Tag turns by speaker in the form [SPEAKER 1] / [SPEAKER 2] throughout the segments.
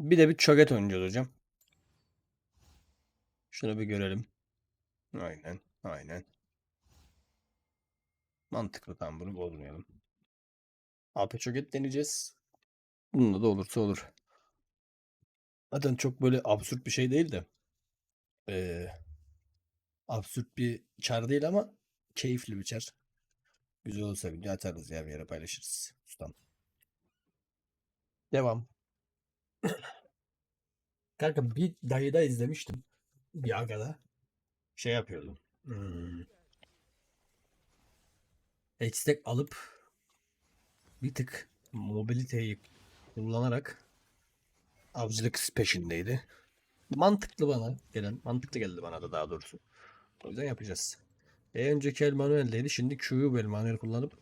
[SPEAKER 1] Bir de bir çoget oynayacağız hocam. Şunu bir görelim. Aynen. Aynen. Mantıklı tam bunu bozmayalım. AP çoget deneyeceğiz. Bunda da olursa olur. Zaten çok böyle absürt bir şey değil de. Eee absürt bir çar değil ama keyifli bir çar. Güzel olsa video atarız ya bir yere paylaşırız. Ustam. Devam. Kanka bir dayıda izlemiştim. Bir agada. Şey yapıyordum. Hmm. Hextech alıp bir tık mobiliteyi kullanarak avcılık peşindeydi. Mantıklı bana gelen, mantıklı geldi bana da daha doğrusu. O yüzden yapacağız. E önceki el manueldeydi. Şimdi Q'yu el manuel kullanıp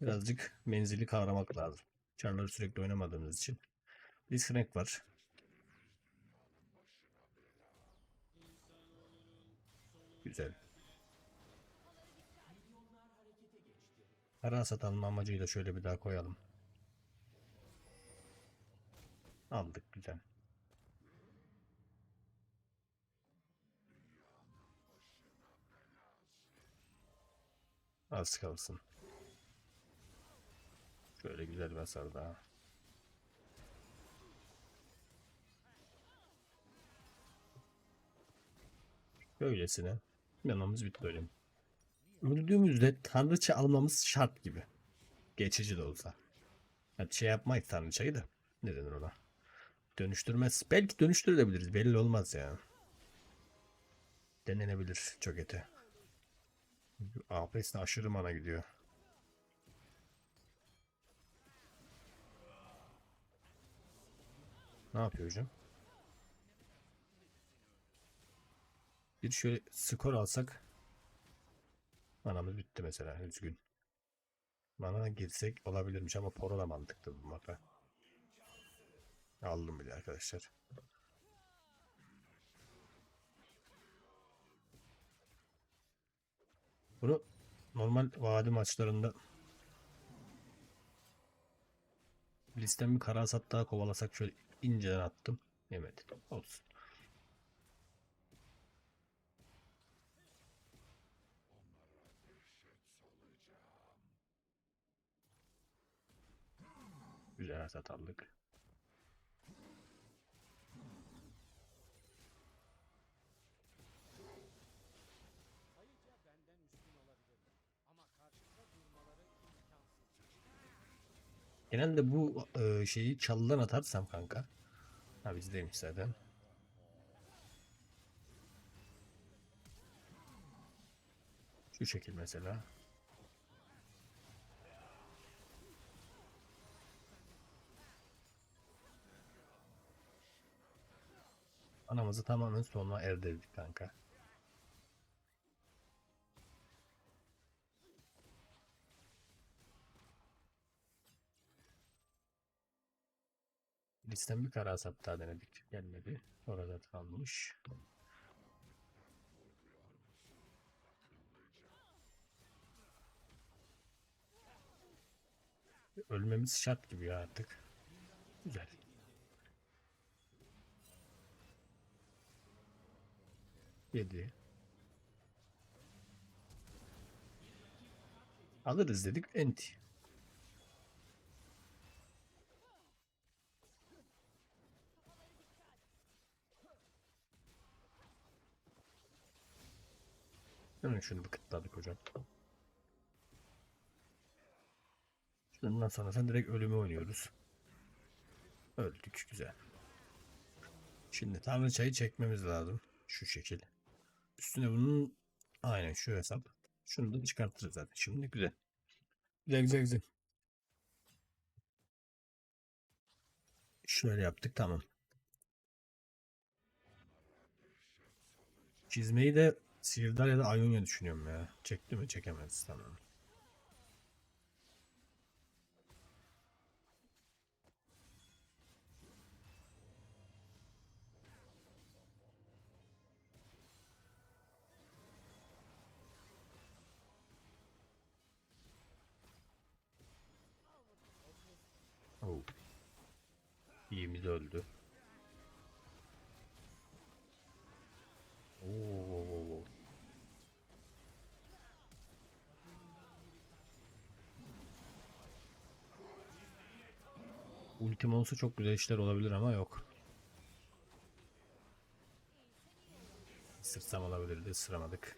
[SPEAKER 1] birazcık menzili kavramak lazım. Çarları sürekli oynamadığımız için. Disconnect var. Güzel. Para satalım amacıyla şöyle bir daha koyalım. Aldık güzel. Az kalsın. Şöyle güzel bir hasar daha. Böylesine. Yanımız bitti bölüm. Öldüğümüzde tanrıça almamız şart gibi. Geçici de olsa. Yani şey yapmayız tanrıçayı da. Ne denir ona? Dönüştürmez. Belki dönüştürebiliriz. Belli olmaz ya. Denenebilir çok ete. APS'de aşırı mana gidiyor. Ne yapıyor hocam? Bir şöyle skor alsak manamız bitti mesela üzgün. Mana girsek olabilirmiş ama poro da mantıklı bu mapa. Aldım bile arkadaşlar. Bunu normal vadi maçlarında listem bir kara daha kovalasak şöyle inceden attım. Yemedi. Olsun. Güzel hasat aldık. Genelde bu e, şeyi çalıdan atarsam kanka. Ha bizdeymiş zaten. Şu şekil mesela. Anamızı tamamen sonuna erdirdik kanka. Listem bir kara hasat daha denedik. Gelmedi. Orada kalmış. Ölmemiz şart gibi ya artık. Güzel. Yedi. Alırız dedik. Enti. Hemen şunu bir kıtladık hocam. Bundan sonra sen direkt ölümü oynuyoruz. Öldük. Güzel. Şimdi tanrıçayı çekmemiz lazım. Şu şekil. Üstüne bunun aynen şu hesap. Şunu da çıkartırız zaten. Şimdi güzel. Güzel güzel güzel. Şöyle yaptık tamam. Çizmeyi de Sihirdar ya da Ionia düşünüyorum ya. Çekti mi? Çekemez. Tamam. İyimiz öldü. Oo. Ultim olsa çok güzel işler olabilir ama yok. Sırsam olabilirdi, ısıramadık.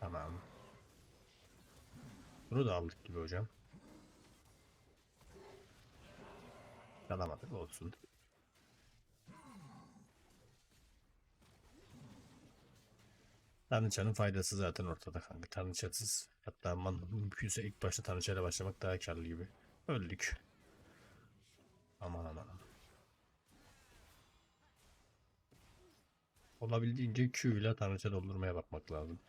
[SPEAKER 1] Tamam. Bunu da aldık gibi hocam. Alamadık olsun. Tanrıçanın faydası zaten ortada kanka. Tanrıçasız hatta man, mümkünse ilk başta tanrıçayla başlamak daha karlı gibi. Öldük. Aman aman. aman. Olabildiğince Q ile tanrıça doldurmaya bakmak lazım.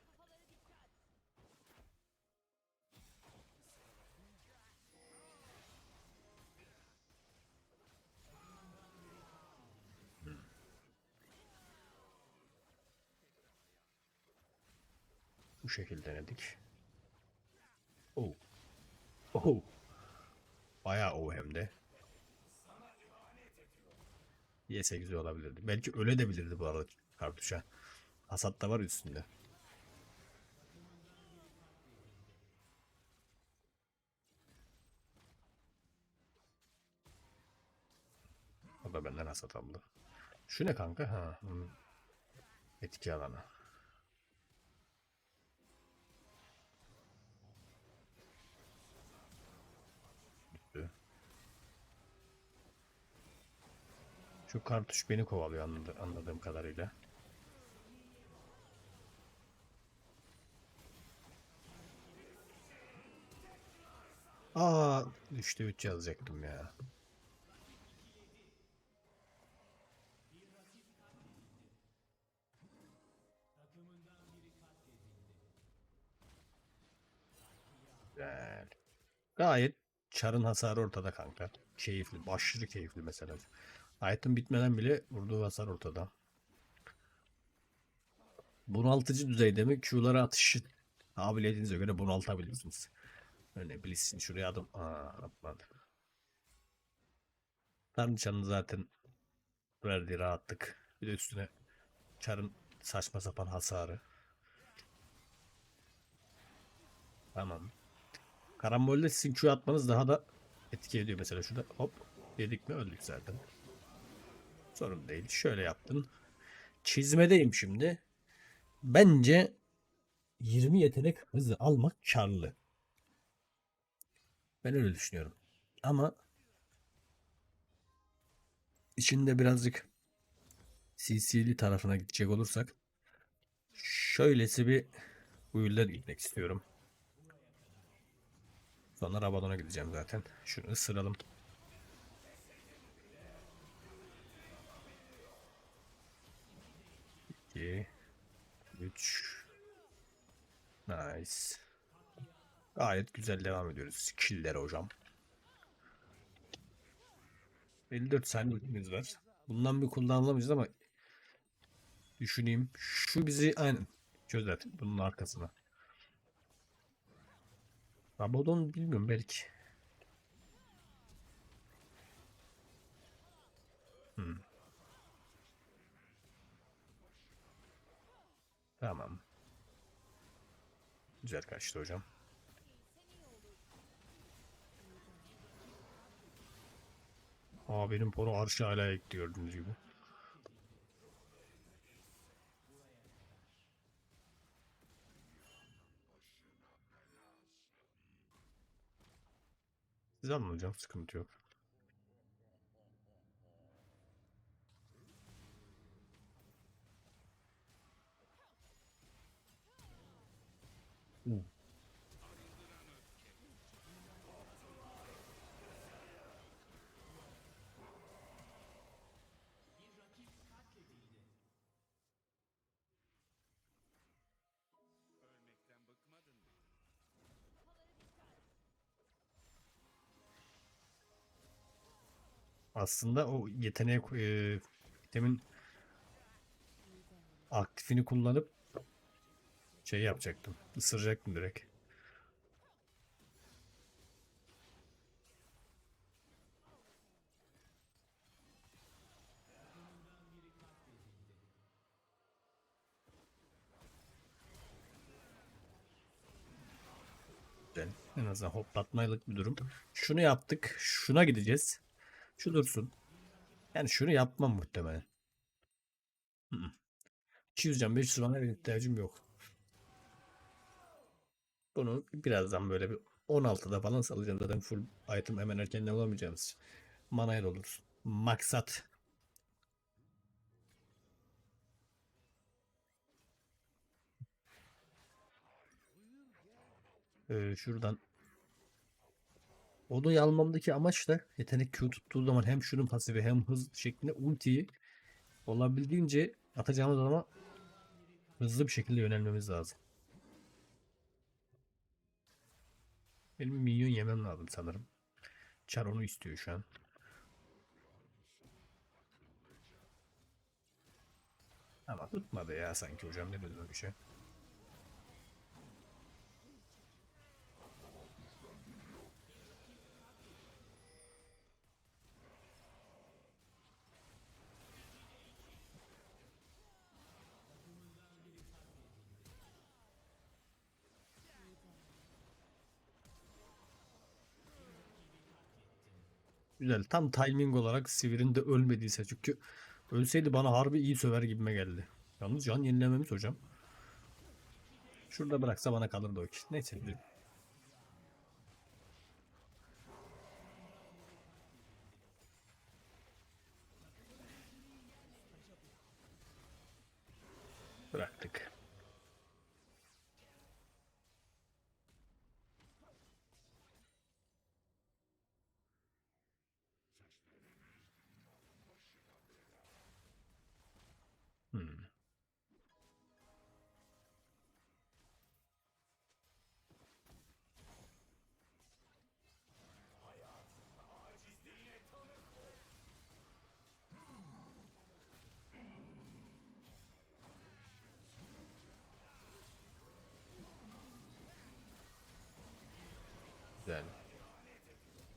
[SPEAKER 1] Şekilde denedik. Oh. Oh. Bayağı o hem de. Yese güzel olabilirdi. Belki öyle de bilirdi bu arada kartuşa. Hasat da var üstünde. O da benden hasat aldı. Şu ne kanka? Ha. hı. Etki alanı. Şu kartuş beni kovalıyor anladı- anladığım kadarıyla. Aa, işte 3 yazacaktım ya. Gayet çarın hasarı ortada kanka. Keyifli. Aşırı keyifli mesela. Item bitmeden bile vurduğu hasar ortada. Bunaltıcı düzeyde mi? Q'lara atış kabiliyetinize göre bunaltabilirsiniz. Öyle bilirsin. Şuraya adım. Aa, atmadı. Zaten verdiği rahatlık. Bir de üstüne çarın saçma sapan hasarı. Tamam. Karambolde sizin Q atmanız daha da etki ediyor. Mesela şurada hop dedik mi öldük zaten. Sorun değil. Şöyle yaptın. Çizmedeyim şimdi. Bence 20 yetenek hızı almak karlı. Ben öyle düşünüyorum. Ama içinde birazcık CC'li tarafına gidecek olursak şöylesi bir build'e gitmek istiyorum. Sonra Rabadon'a gideceğim zaten. Şunu ısıralım. İki. Üç. Nice. Gayet güzel devam ediyoruz. Skill'lere hocam. 54 saniyemiz var. Bundan bir kullanılamayacağız ama düşüneyim. Şu bizi aynen çözer bunun arkasına. Rabadon bilmiyorum belki. Tamam. Güzel kaçtı hocam. Aa benim poro arşı hala ekti gördüğünüz gibi. Siz alın hocam sıkıntı yok. Uh. Aslında o yeteneği e, demin aktifini kullanıp şey yapacaktım. Isıracaktım direkt. Güzel. En azından hoplatmaylık bir durum. Şunu yaptık. Şuna gideceğiz. Şu dursun. Yani şunu yapmam muhtemelen. Hı -hı. 200 can 500 bana ihtiyacım yok. Bunu birazdan böyle bir 16'da falan salacağım. Zaten full item hemen erkenden olamayacağımız için. Manaya oluruz. Maksat. Ee, şuradan Odayı almamdaki amaç da yetenek Q tuttuğu zaman hem şunun pasifi hem hız şeklinde ultiyi olabildiğince atacağımız adama hızlı bir şekilde yönelmemiz lazım. Benim minyon yemem lazım sanırım. Char onu istiyor şu an. Ama tutmadı ya sanki hocam ne böyle bir şey. Güzel. Tam timing olarak Sivir'in de ölmediyse çünkü ölseydi bana harbi iyi söver gibime geldi. Yalnız can yenilememiz hocam. Şurada bıraksa bana kalırdı o iş. Neyse.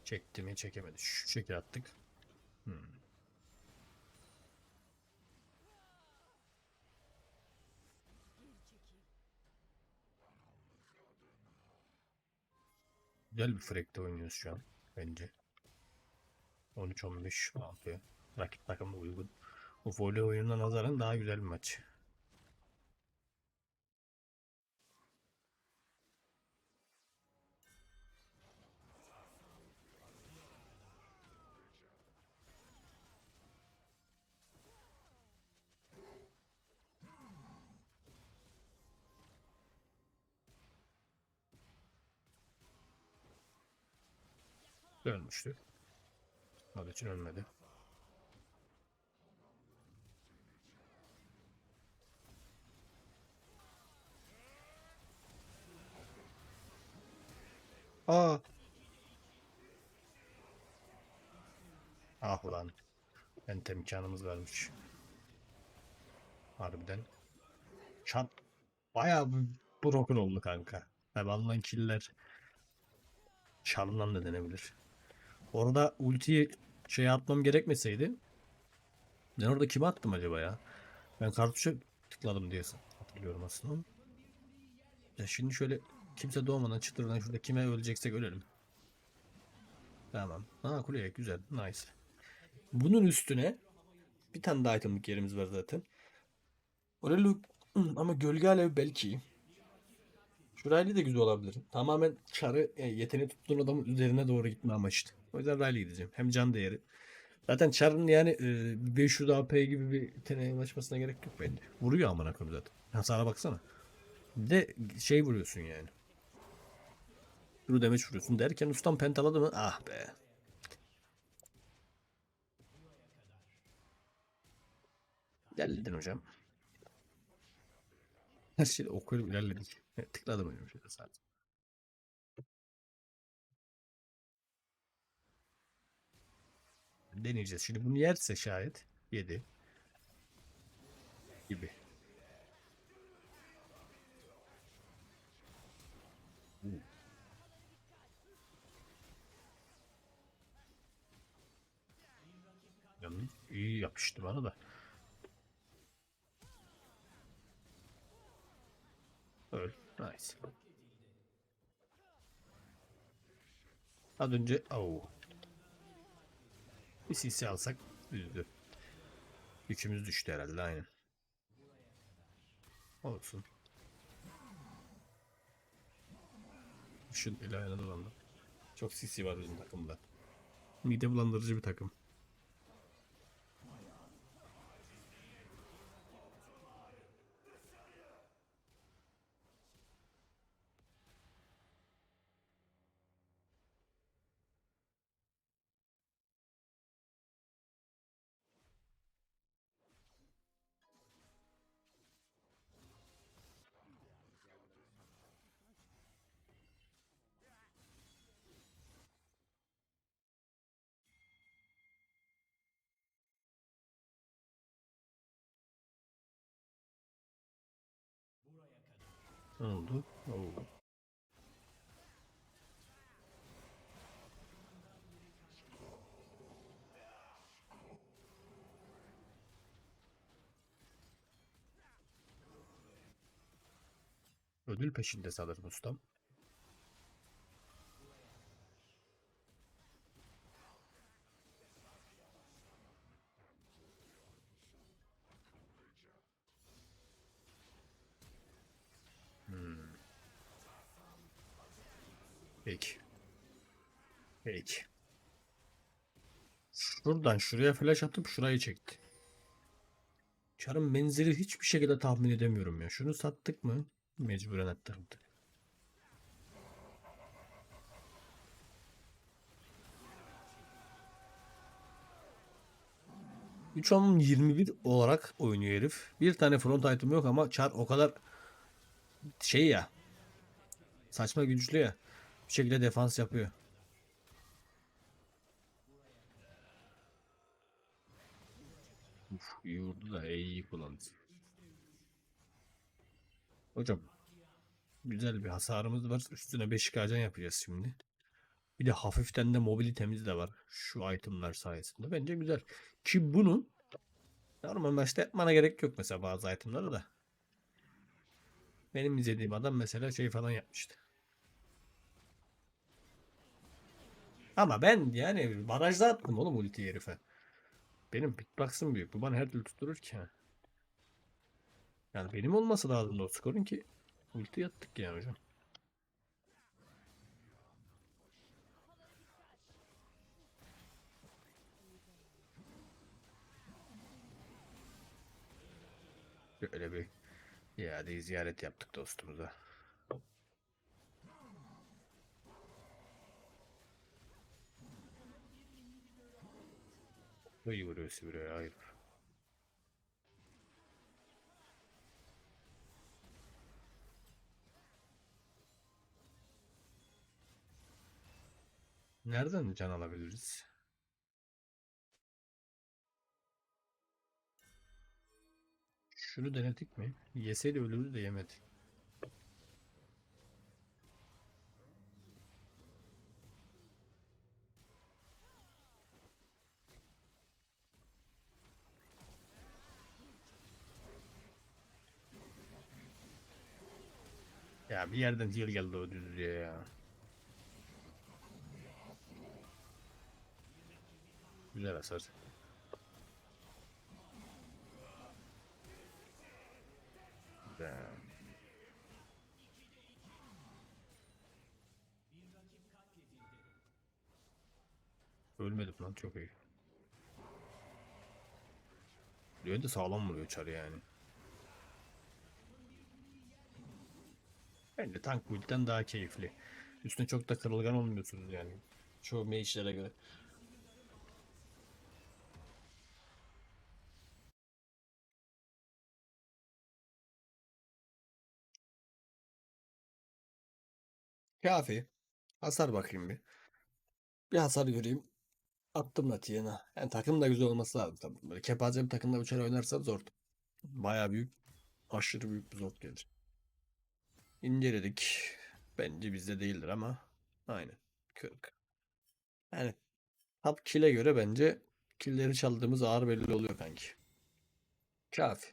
[SPEAKER 1] Çekti mi çekemedi. Şu şekil attık. Hmm. Güzel bir frekte oynuyoruz şu an bence. 13-15 6'ya. Rakip takımda uygun. Bu voley oyununa nazaran daha güzel bir maç. Ölmüştü. Onun için ölmedi. Aa. Ah ulan. Ente imkanımız varmış. Harbiden. Çat. Bayağı broken oldu kanka. Alınan killer çalınan da denebilir. Orada ultiyi şey atmam gerekmeseydi ben orada kime attım acaba ya? Ben kartuşa tıkladım diye hatırlıyorum aslında. Ya şimdi şöyle kimse doğmadan çıtırdan şurada kime öleceksek ölelim. Tamam. Ha kuleye güzel. Nice. Bunun üstüne bir tane daha itemlik yerimiz var zaten. Orelu ama gölge alev belki. Şurayla da güzel olabilir. Tamamen çarı e, yeteneği tuttuğun adamın üzerine doğru gitme amaçlı. O yüzden Riley gideceğim. Hem can değeri. Zaten çarın yani e, 500 AP gibi bir yeteneğe ulaşmasına gerek yok bence. Vuruyor amına koyayım zaten. Hasara baksana. Bir de şey vuruyorsun yani. True damage vuruyorsun derken ustam pentaladı mı? Ah be. Geldin hocam. Her şeyi okuyup ilerledik. Tıkladım öyle bir şeyde sadece. Deneyeceğiz. Şimdi bunu yerse şayet 7 gibi. Hmm. İyi yapıştı bana da. Öl. Nice. Az önce au. Bir CC alsak üzdü. Yükümüz düştü herhalde aynen. Olsun. Şu ilerine dolandı. Çok CC var bizim takımda. Mide bulandırıcı bir takım. Ne oldu? Oo. Ödül peşinde sanırım ustam. Şuradan şuraya flash atıp şurayı çekti. Çarın menzili hiçbir şekilde tahmin edemiyorum ya. Şunu sattık mı? Mecburen attırdık. Üç on 21 olarak oynuyor herif. Bir tane front item yok ama Char o kadar şey ya. Saçma güçlü ya. Bir şekilde defans yapıyor. İyi vurdu da iyi kullandı. Hocam güzel bir hasarımız var. Üstüne 5 kacan yapacağız şimdi. Bir de hafiften de mobilitemiz de var. Şu itemlar sayesinde. Bence güzel. Ki bunu normal başta yapmana gerek yok mesela bazı itemları da. Benim izlediğim adam mesela şey falan yapmıştı. Ama ben yani barajda attım oğlum ulti herife. Benim pitbox'ım büyük. Bu bana her türlü tutturur ki. Yani benim olması lazım o skorun ki ulti yattık yani hocam. Böyle bir iade ziyaret yaptık dostumuza. Vuruyor Sivri'ye hayır. Nereden can alabiliriz? Şunu denedik mi? Yeseydi ölürdü de yemedi. Ya bir yerden heal geldi o düzlüğe ya. Güzel hasar. Güzel. Ölmedim lan çok iyi. Da sağlam vuruyor çarı yani. Bence tank build'den daha keyifli. Üstüne çok da kırılgan olmuyorsunuz yani. Çoğu mage'lere göre. Kafi. Hasar bakayım bir. Bir hasar göreyim. Attım Latiyan'a. Yani takım da güzel olması lazım tabii. Böyle kepaze bir takımda uçar oynarsan zor. Bayağı büyük. Aşırı büyük bir zor gelir. İnceledik. Bence bizde değildir ama. Aynen. 40. Yani top kill'e göre bence kill'leri çaldığımız ağır belli oluyor kanki. Kafi.